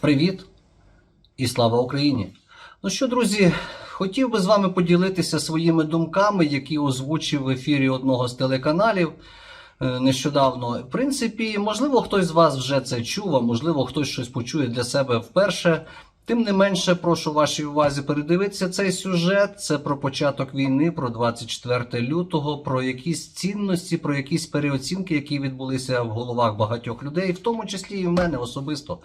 Привіт і слава Україні! Ну що, друзі, хотів би з вами поділитися своїми думками, які озвучив в ефірі одного з телеканалів е, нещодавно. В принципі, можливо, хтось з вас вже це чув, а можливо, хтось щось почує для себе вперше. Тим не менше, прошу вашій увазі передивитися цей сюжет. Це про початок війни, про 24 лютого, про якісь цінності, про якісь переоцінки, які відбулися в головах багатьох людей, в тому числі і в мене особисто.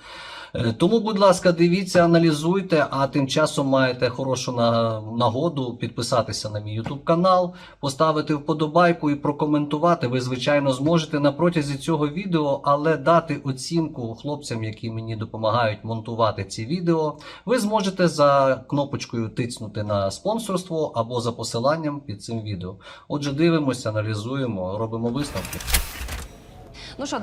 Е, Тому, будь ласка, дивіться, аналізуйте, а тим часом маєте хорошу на- нагоду підписатися на мій YouTube канал, поставити вподобайку і прокоментувати. Ви, звичайно, зможете на протязі цього відео, але дати оцінку хлопцям, які мені допомагають монтувати ці відео. Ви зможете за кнопочкою тицнути на спонсорство або за посиланням під цим відео. Отже, дивимося, аналізуємо, робимо висновки. Ну що,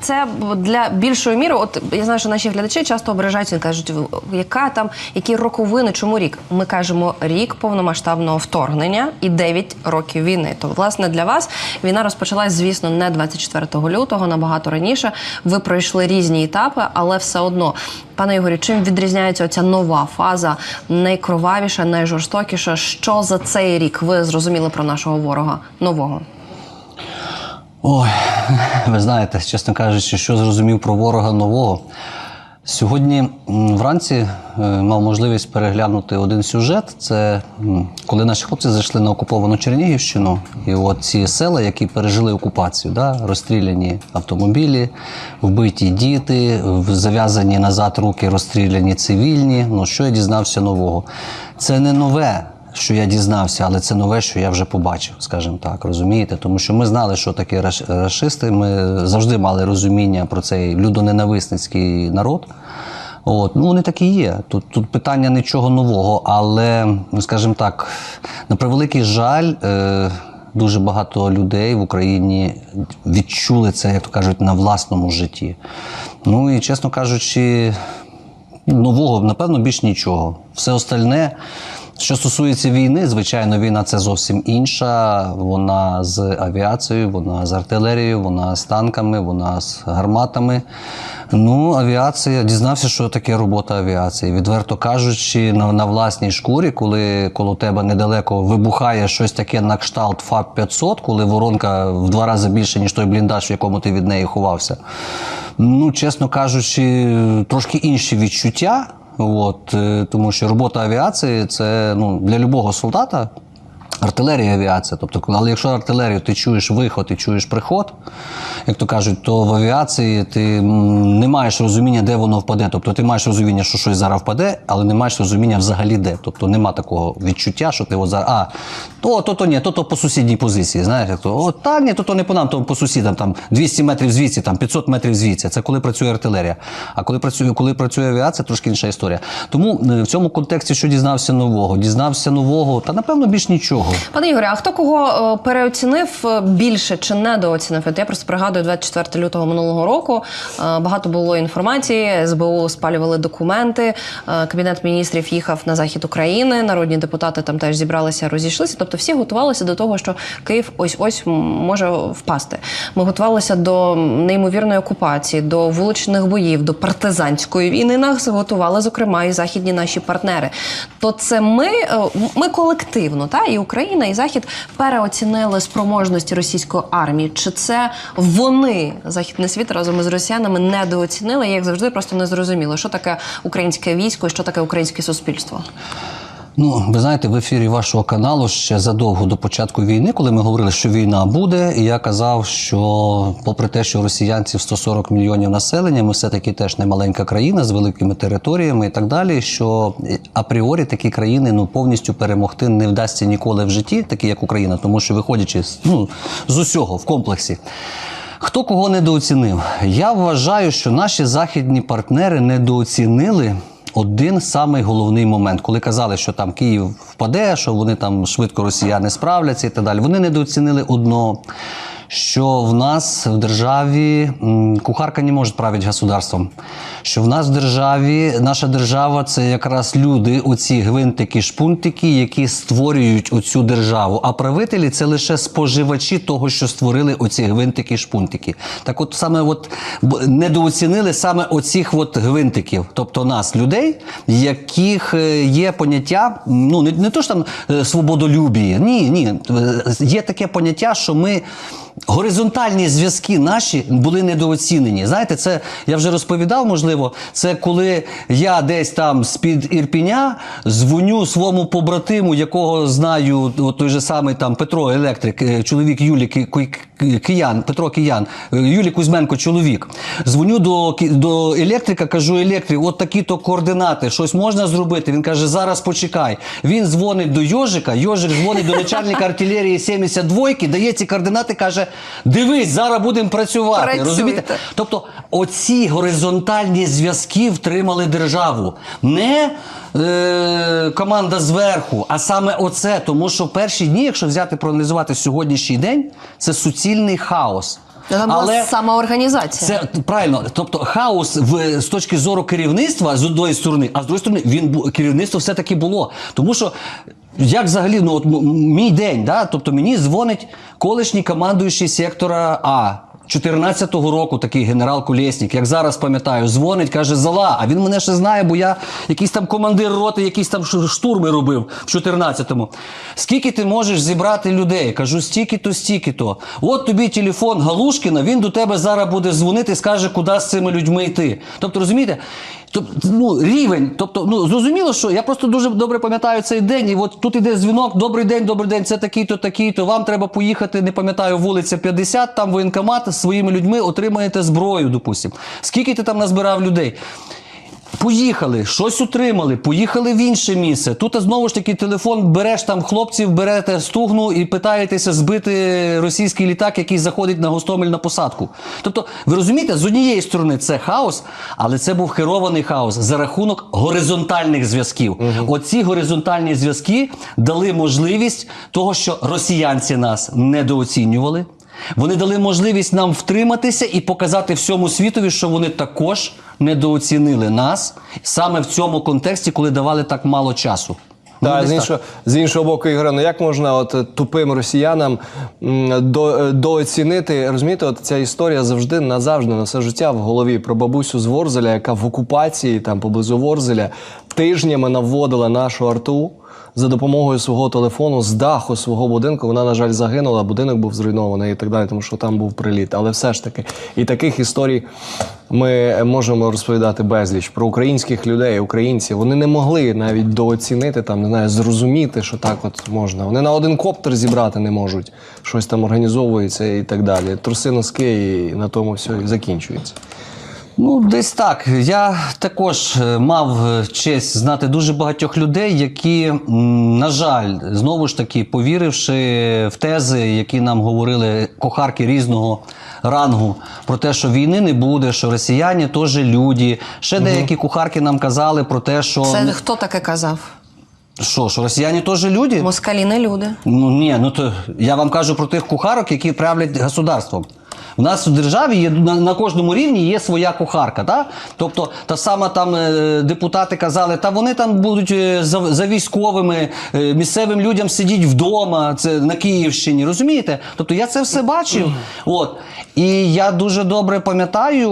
це для більшої міри. От я знаю, що наші глядачі часто ображаються і кажуть, яка там, які роковини, чому рік? Ми кажемо рік повномасштабного вторгнення і 9 років війни. То власне для вас війна розпочалась, звісно, не 24 лютого, набагато раніше. Ви пройшли різні етапи, але все одно, пане Ігорі, чим відрізняється оця нова фаза, найкровавіша, найжорстокіша? Що за цей рік ви зрозуміли про нашого ворога нового? Ой, ви знаєте, чесно кажучи, що зрозумів про ворога нового. Сьогодні вранці е, мав можливість переглянути один сюжет. Це коли наші хлопці зайшли на окуповану Чернігівщину, і от ці села, які пережили окупацію, да, розстріляні автомобілі, вбиті діти, зав'язані назад руки, розстріляні цивільні. Ну що я дізнався нового? Це не нове що я дізнався, але це нове, що я вже побачив, скажімо так, розумієте? Тому що ми знали, що таке рашисти. Ми завжди мали розуміння про цей людоненависницький народ. От, ну вони такі є. Тут, тут питання нічого нового, але, ну, скажімо так, на превеликий жаль, е, дуже багато людей в Україні відчули це, як то кажуть, на власному житті. Ну і чесно кажучи, нового, напевно, більш нічого. Все остальне, що стосується війни, звичайно, війна це зовсім інша. Вона з авіацією, вона з артилерією, вона з танками, вона з гарматами. Ну, авіація, дізнався, що таке робота авіації. Відверто кажучи, на, на власній шкурі, коли коло тебе недалеко вибухає щось таке на кшталт ФАП 500, коли воронка в два рази більше, ніж той бліндаж, в якому ти від неї ховався. Ну, чесно кажучи, трошки інші відчуття. От, е, тому що робота авіації це ну, для любого солдата. Артилерія авіація. Тобто, але якщо артилерію ти чуєш виход і чуєш приход, як то кажуть, то в авіації ти не маєш розуміння, де воно впаде. Тобто ти маєш розуміння, що щось зараз впаде, але не маєш розуміння взагалі де. Тобто нема такого відчуття, що ти от зараз, а то, то, то ні, то, то по сусідній позиції. Знаєш, як то, о, та ні, то, то не по нам, то по сусідам, там 200 метрів звідси, там 500 метрів звідси. Це коли працює артилерія. А коли працює, коли працює авіація, трошки інша історія. Тому е, в цьому контексті, що дізнався нового, дізнався нового, та напевно більш нічого. Пане Ігорі, а хто кого е, переоцінив е, більше чи недооцінив? От я просто пригадую 24 лютого минулого року. е, Багато було інформації. СБУ спалювали документи. Кабінет міністрів їхав на захід України. Народні депутати там теж зібралися, розійшлися. Тобто всі готувалися до того, що Київ ось ось може впасти. Ми готувалися до неймовірної окупації, до вуличних боїв, до партизанської війни. Нас готували, зокрема, і західні наші партнери. То це ми, ми колективно, та і Україна, і Захід переоцінили спроможності російської армії. Чи це вони західний світ разом із росіянами недооцінили? Як завжди, просто не зрозуміло, що таке українське військо що таке українське суспільство. Ну, ви знаєте, в ефірі вашого каналу ще задовго до початку війни, коли ми говорили, що війна буде, і я казав, що попри те, що росіянців 140 мільйонів населення, ми все-таки теж не маленька країна з великими територіями і так далі. Що апріорі такі країни ну повністю перемогти не вдасться ніколи в житті, такі як Україна, тому що виходячи з ну з усього в комплексі. Хто кого недооцінив? Я вважаю, що наші західні партнери недооцінили один самий головний момент, коли казали, що там Київ впаде, що вони там швидко росіяни справляться і так далі. Вони недооцінили одного. Що в нас в державі кухарка не може правити государством. Що в нас в державі, наша держава це якраз люди, оці гвинтики, шпунтики, які створюють оцю державу. А правителі це лише споживачі того, що створили оці гвинтики, шпунтики. Так, от саме от недооцінили саме оцих от гвинтиків, тобто нас, людей, яких е, є поняття, ну не, не то ж там е, свободолюбіє, ні, ні. Е, Є таке поняття, що ми. Горизонтальні зв'язки наші були недооцінені. Знаєте, це я вже розповідав, можливо, це коли я десь там з-під Ірпіня дзвоню своєму побратиму, якого знаю, от той же самий там Петро Електрик, е, чоловік Юлі Ки- Ки- Ки- Киян, Петро Киян, е, Юлі Кузьменко, чоловік. Дзвоню до, до електрика, кажу, електрик, от такі-то координати, щось можна зробити. Він каже, зараз почекай. Він дзвонить до Йожика, Йожик дзвонить до начальника артилерії 72-ки, дає ці координати, каже: дивись, зараз будемо працювати. Працюйте. Розумієте? Тобто, оці горизонтальні зв'язки втримали державу. Не е, команда зверху, а саме оце. Тому що перші дні, якщо взяти проаналізувати сьогоднішній день, це суцільний хаос. Там була самоорганізація. Це правильно. Тобто хаос в з точки зору керівництва з одної сторони, а з другої сторони він керівництво все таки було. Тому що. Як взагалі, ну от мій день, да? тобто мені дзвонить колишній командуючий сектора А 14-го року, такий генерал Колєснік, як зараз пам'ятаю, дзвонить, каже, Зала, а він мене ще знає, бо я якийсь там командир роти, якісь там штурми робив в 14-му. Скільки ти можеш зібрати людей? Кажу, стільки-то, стільки-то. От тобі телефон Галушкіна, він до тебе зараз буде дзвонити скаже, куди з цими людьми йти. Тобто, розумієте? Тобто, ну, рівень, тобто, ну зрозуміло, що я просто дуже добре пам'ятаю цей день, і от тут іде дзвінок, добрий день, добрий день, це такий-то, такий-то. Вам треба поїхати, не пам'ятаю, вулиця 50, там воєнкомат з своїми людьми отримаєте зброю, допустимо. Скільки ти там назбирав людей? Поїхали, щось отримали, поїхали в інше місце. Тут знову ж таки телефон береш там хлопців, берете стугну і питаєтеся збити російський літак, який заходить на Гостомель на посадку. Тобто, ви розумієте, з однієї сторони це хаос, але це був керований хаос за рахунок горизонтальних зв'язків. Оці горизонтальні зв'язки дали можливість того, що росіянці нас недооцінювали. Вони дали можливість нам втриматися і показати всьому світові, що вони також недооцінили нас саме в цьому контексті, коли давали так мало часу. Ну, десь з так. іншого, з іншого боку, Ігоре, ну як можна от е, тупим росіянам до, е, дооцінити? Розумієте, от ця історія завжди назавжди на все життя в голові про бабусю з Ворзеля, яка в окупації там поблизу Ворзеля тижнями наводила нашу арту. За допомогою свого телефону з даху свого будинку вона, на жаль, загинула, будинок був зруйнований і так далі, тому що там був приліт. Але все ж таки, і таких історій ми можемо розповідати безліч про українських людей, українців. Вони не могли навіть дооцінити там, не знаю, зрозуміти, що так от можна. Вони на один коптер зібрати не можуть, щось там організовується і так далі. Труси носки, і на тому все і закінчується. Ну, десь так. Я також е, мав е, честь знати дуже багатьох людей, які, на жаль, знову ж таки, повіривши в тези, які нам говорили кухарки різного рангу, про те, що війни не буде, що росіяни теж люди. Ще деякі кухарки нам казали про те, що Це хто таке казав? що, що росіяни теж люди. Москалі не люди. Ну ні, ну то я вам кажу про тих кухарок, які правлять государством. У нас в державі є на, на кожному рівні є своя кухарка. Та? Тобто, та сама там е, депутати казали, та вони там будуть е, за, за військовими, е, місцевим людям сидіть вдома, це на Київщині. Розумієте? Тобто я це все бачив. От. І я дуже добре пам'ятаю.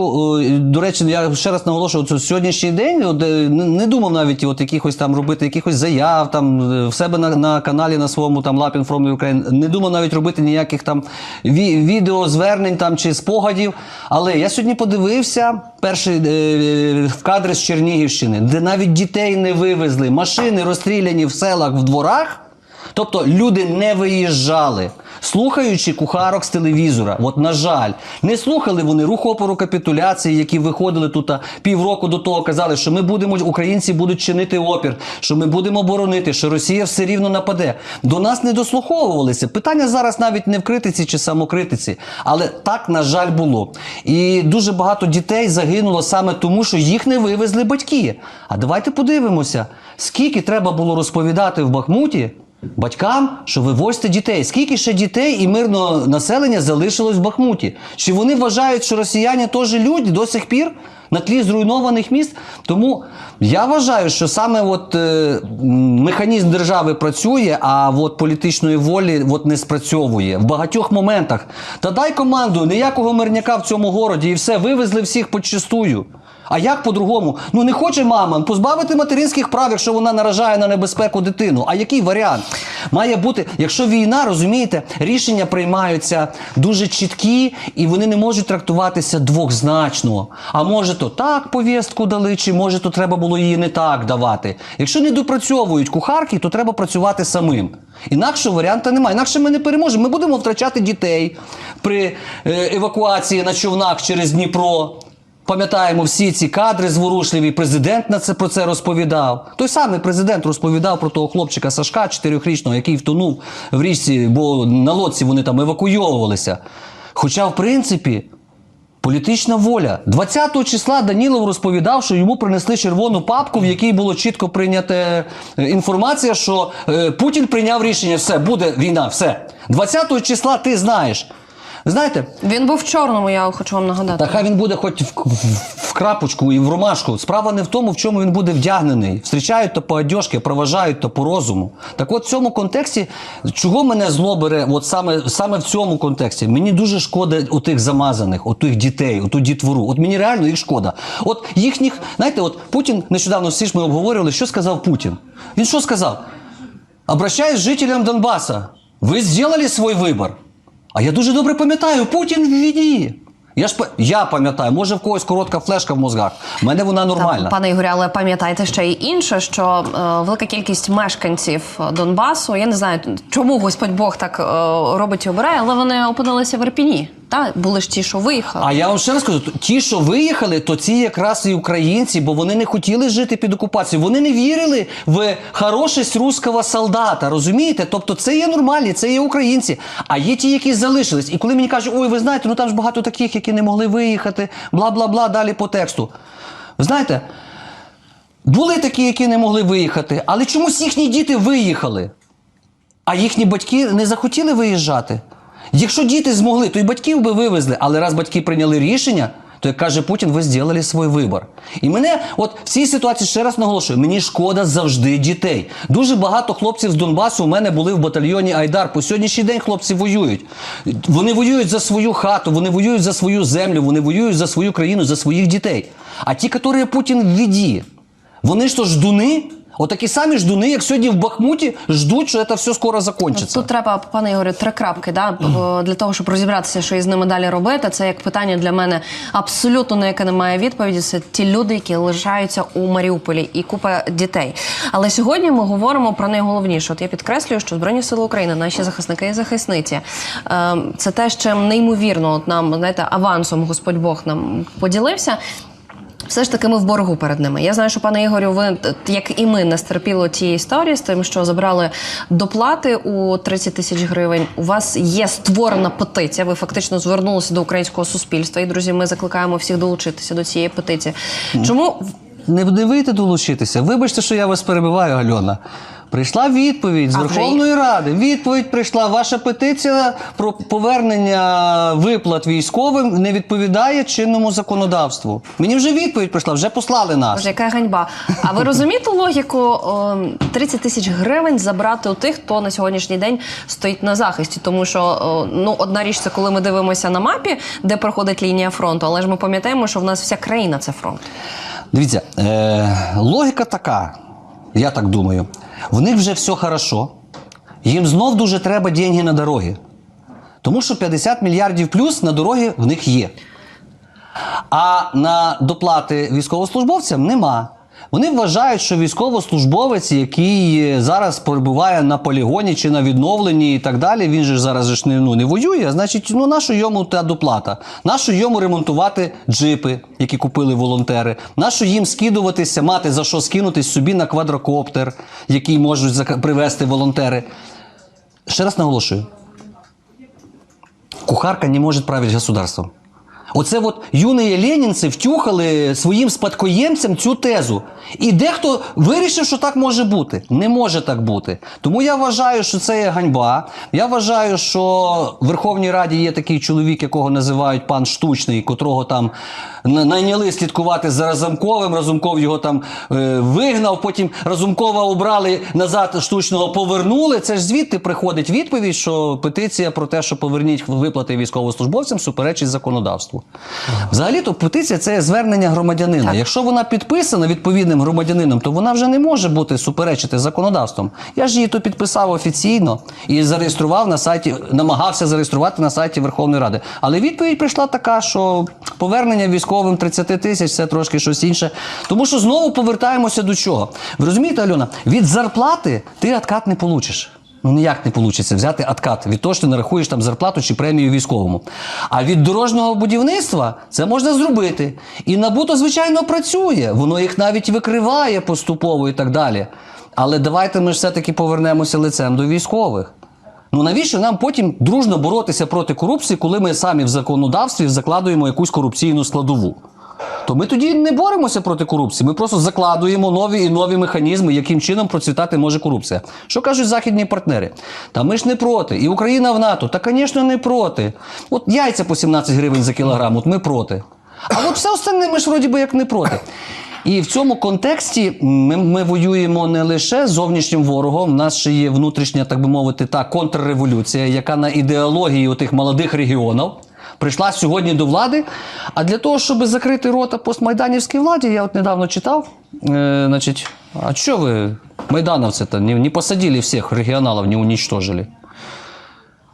До речі, я ще раз наголошую, це сьогоднішній день от, не думав навіть от якихось там робити якихось заяв там в себе на, на каналі на своєму там Lapin from Ukraine. Не думав навіть робити ніяких там ві, відеозвернень там чи спогадів. Але я сьогодні подивився перший е, в кадри з Чернігівщини, де навіть дітей не вивезли, машини розстріляні в селах в дворах. Тобто люди не виїжджали, слухаючи кухарок з телевізора. От, на жаль, не слухали вони рух опору капітуляції, які виходили тут півроку до того, казали, що ми будемо, українці будуть чинити опір, що ми будемо боронити, що Росія все рівно нападе. До нас не дослуховувалися. Питання зараз навіть не в критиці чи самокритиці, але так, на жаль, було. І дуже багато дітей загинуло саме тому, що їх не вивезли батьки. А давайте подивимося, скільки треба було розповідати в Бахмуті Батькам, що вивозьте дітей. Скільки ще дітей і мирного населення залишилось в Бахмуті? Чи вони вважають, що росіяни теж люди до сих пір на тлі зруйнованих міст? Тому я вважаю, що саме от, е, механізм держави працює, а от політичної волі от не спрацьовує в багатьох моментах. Та дай команду, ніякого мирняка в цьому городі, і все, вивезли всіх почистую. А як по-другому? Ну не хоче мама позбавити материнських прав, якщо вона наражає на небезпеку дитину. А який варіант? Має бути, якщо війна, розумієте, рішення приймаються дуже чіткі, і вони не можуть трактуватися двохзначно. А може, то так повістку дали, чи може, то треба було її не так давати. Якщо не допрацьовують кухарки, то треба працювати самим. Інакшого варіанта немає. Інакше ми не переможемо. Ми будемо втрачати дітей при е, евакуації на човнах через Дніпро. Пам'ятаємо всі ці кадри зворушливі. Президент на це про це розповідав. Той самий президент розповідав про того хлопчика Сашка, чотирьохрічного, який втонув в річці, бо на лодці вони там евакуйовувалися. Хоча, в принципі, політична воля. 20 числа Данілов розповідав, що йому принесли червону папку, в якій було чітко прийнята інформація, що е, Путін прийняв рішення, все, буде війна, все. 20 числа ти знаєш. Знаєте, Він був в чорному, я хочу вам нагадати. та хай він буде хоч в, в, в крапочку і в ромашку. Справа не в тому, в чому він буде вдягнений. Встрічають то по одежки, проважають то по розуму. Так от в цьому контексті, чого мене зло бере, от саме, саме в цьому контексті, мені дуже шкода отих замазаних, отих дітей, оту дітвору. От мені реально їх шкода. От їхніх, знаєте, от Путін нещодавно всі ж ми обговорювали, що сказав Путін. Він що сказав? Обращаюсь к жителям Донбаса. Ви зробили свій вибір. А я дуже добре пам'ятаю, Путін в війні. Я ж я пам'ятаю, може в когось коротка флешка в мозгах. У мене вона нормальна. Та, пане Ігорю, але пам'ятайте ще й інше, що е, велика кількість мешканців Донбасу, я не знаю, чому Господь Бог так е, робить і обирає, але вони опинилися в Ірпіні. Та були ж ті, що виїхали. А я вам ще раз кажу, ті, що виїхали, то ці якраз і українці, бо вони не хотіли жити під окупацією. Вони не вірили в хорошість руського солдата. Розумієте? Тобто це є нормальні, це є українці. А є ті, які залишились. І коли мені кажуть, ой, ви знаєте, ну там ж багато таких, які не могли виїхати, бла бла бла, далі по тексту. Знаєте, були такі, які не могли виїхати, але чомусь їхні діти виїхали. А їхні батьки не захотіли виїжджати. Якщо діти змогли, то й батьків би вивезли. Але раз батьки прийняли рішення, то як каже Путін, ви зробили свій вибір. І мене, от в цій ситуації ще раз наголошую, мені шкода завжди дітей. Дуже багато хлопців з Донбасу у мене були в батальйоні Айдар. По сьогоднішній день хлопці воюють. Вони воюють за свою хату, вони воюють за свою землю, вони воюють за свою країну, за своїх дітей. А ті, які Путін введі, вони ж то ждуни. Отакі самі ждуни, як сьогодні в Бахмуті, ждуть, що це все скоро закінчиться. Тут треба, пане Ігорю, три крапки, да, для того, щоб розібратися, що із ними далі робити. Це як питання для мене абсолютно на яке немає відповіді. Це ті люди, які лишаються у Маріуполі і купа дітей. Але сьогодні ми говоримо про найголовніше. От я підкреслюю, що Збройні Сили України, наші захисники і захисниці, е, це те, чим неймовірно от нам знаєте, авансом Господь Бог нам поділився. Все ж таки, ми в боргу перед ними. Я знаю, що пане Ігорю, ви як і ми не стерпіло тієї історії з тим, що забрали доплати у 30 тисяч гривень. У вас є створена петиція. Ви фактично звернулися до українського суспільства. І друзі, ми закликаємо всіх долучитися до цієї петиції. Чому Не, не вийти долучитися. Вибачте, що я вас перебиваю, Альона. Прийшла відповідь з А Верховної Ради. Відповідь прийшла. Ваша петиція про повернення виплат військовим не відповідає чинному законодавству. Мені вже відповідь прийшла, вже послали нас. Боже, яка ганьба? А ви розумієте логіку о, 30 тисяч гривень забрати у тих, хто на сьогоднішній день стоїть на захисті? Тому що ну одна річ це коли ми дивимося на мапі, де проходить лінія фронту, але ж ми пам'ятаємо, що в нас вся країна це фронт. Дивіться, е, логіка така, я так думаю. В них вже все хорошо. Їм знов дуже треба деньги на дороги. Тому що 50 мільярдів плюс на дороги в них є. А на доплати військовослужбовцям нема. Вони вважають, що військовослужбовець, який зараз перебуває на полігоні чи на відновленні і так далі, він же зараз ж не, ну, не воює. Значить, ну нащо йому та доплата? Нащо йому ремонтувати джипи, які купили волонтери? Нащо їм скидуватися, мати за що скинутись собі на квадрокоптер, який можуть привезти волонтери? Ще раз наголошую: кухарка не може правити государством. Оце от юні ленінці втюхали своїм спадкоємцям цю тезу. І дехто вирішив, що так може бути. Не може так бути. Тому я вважаю, що це є ганьба. Я вважаю, що в Верховній Раді є такий чоловік, якого називають пан Штучний, котрого там найняли слідкувати за Разумковим. Разумков його там е, вигнав, потім Разумкова обрали назад, штучного повернули. Це ж звідти приходить відповідь, що петиція про те, що поверніть виплати військовослужбовцям, суперечить законодавству. Взагалі-то петиція це звернення громадянина. Якщо вона підписана відповідним громадянином, то вона вже не може бути суперечити законодавством. Я ж її то підписав офіційно і зареєстрував на сайті, намагався зареєструвати на сайті Верховної Ради. Але відповідь прийшла така, що повернення військовим 30 тисяч це трошки щось інше. Тому що знову повертаємося до чого. Ви розумієте, Альона, від зарплати ти откат не получиш. Ну ніяк не вийде взяти откат від того, що ти нарахуєш там зарплату чи премію військовому. А від дорожнього будівництва це можна зробити. І набуто, звичайно, працює. Воно їх навіть викриває поступово і так далі. Але давайте ми ж все-таки повернемося лицем до військових. Ну навіщо нам потім дружно боротися проти корупції, коли ми самі в законодавстві закладуємо якусь корупційну складову? То ми тоді не боремося проти корупції. Ми просто закладуємо нові і нові механізми, яким чином процвітати може корупція. Що кажуть західні партнери? Та ми ж не проти. І Україна в НАТО. Та, звісно, не проти. От яйця по 17 гривень за кілограм, от ми проти. А от все остальне ми ж вроді би як не проти. І в цьому контексті ми, ми воюємо не лише з зовнішнім ворогом. В нас ще є внутрішня, так би мовити, та контрреволюція, яка на ідеології отих молодих регіонів прийшла сьогодні до влади. А для того, щоб закрити рота постмайданівській владі, я от недавно читав. Е, значить, а що ви, майдановці-то, не, не посадили всіх регіоналів, не унічтожили?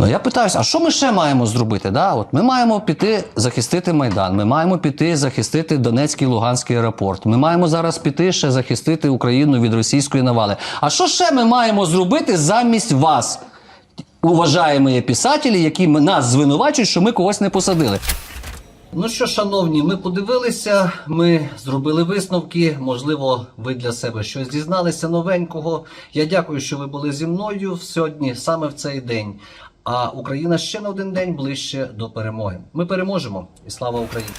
Ну, я питаюсь, а що ми ще маємо зробити? Да? От ми маємо піти захистити Майдан, ми маємо піти захистити Донецький Луганський аеропорт. Ми маємо зараз піти ще захистити Україну від російської навали. А що ще ми маємо зробити замість вас, уважаємо писателі, які нас звинувачують, що ми когось не посадили? Ну що, шановні, ми подивилися, ми зробили висновки. Можливо, ви для себе щось дізналися новенького. Я дякую, що ви були зі мною сьогодні, саме в цей день. А Україна ще на один день ближче до перемоги. Ми переможемо і слава Україні!